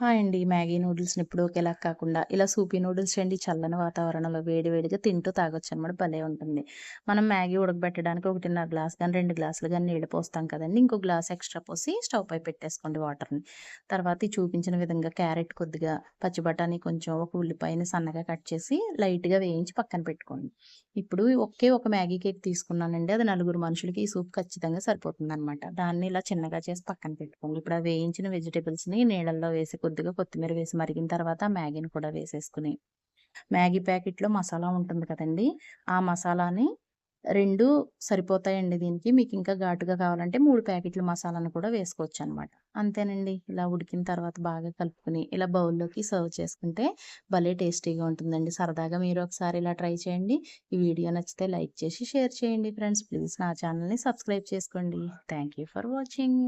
Hi అండి. Maggi నూడిల్స్ని ఎప్పుడు ఒకేలా కాకుండా ఇలా సూపీ నూడిల్స్ చేయండి. చల్లని వాతావరణంలో వేడి వేడిగా తింటూ తాగొచ్చు అనమాట భలే ఉంటుంది. మనం మ్యాగీ ఉడకబెట్టడానికి ఒకటిన్నర గ్లాస్ కానీ రెండు గ్లాసులు కానీ నీళ్ళు పోస్తాం కదండి. ఇంకో గ్లాస్ ఎక్స్ట్రా పోసి స్టవ్ పై పెట్టేసుకోండి వాటర్ని. తర్వాత చూపించిన విధంగా క్యారెట్ కొద్దిగా పచ్చి బఠానీ కొంచెం ఒక ఉల్లిపాయని సన్నగా కట్ చేసి లైట్గా వేయించి పక్కన పెట్టుకోండి. ఇప్పుడు ఒకే ఒక మ్యాగీ కేక్ తీసుకున్నానండి. అది నలుగురు మనుషులకి ఈ సూప్ ఖచ్చితంగా సరిపోతుంది అనమాట దాన్ని ఇలా చిన్నగా చేసి పక్కన పెట్టుకోండి. ఇప్పుడు ఆ వేయించిన వెజిటేబుల్స్ని నీళ్ళల్లో వేసి కొద్దిగా కొత్తిమీర వేసి మరిగిన తర్వాత మ్యాగీని కూడా వేసేసుకుని. మ్యాగీ ప్యాకెట్లో మసాలా ఉంటుంది కదండి. ఆ మసాలాని రెండు సరిపోతాయండి దీనికి. మీకు ఇంకా ఘాటుగా కావాలంటే మూడు ప్యాకెట్ల మసాలాను కూడా వేసుకోవచ్చు అనమాట అంతేనండి. ఇలా ఉడికిన తర్వాత బాగా కలుపుకుని ఇలా బౌల్లోకి సర్వ్ చేసుకుంటే భలే టేస్టీగా ఉంటుందండి. సరదాగా మీరు ఒకసారి ఇలా ట్రై చేయండి. ఈ వీడియో నచ్చితే లైక్ చేసి షేర్ చేయండి ఫ్రెండ్స్. ప్లీజ్ నా ఛానల్ని సబ్స్క్రైబ్ చేసుకోండి. Thank you for watching.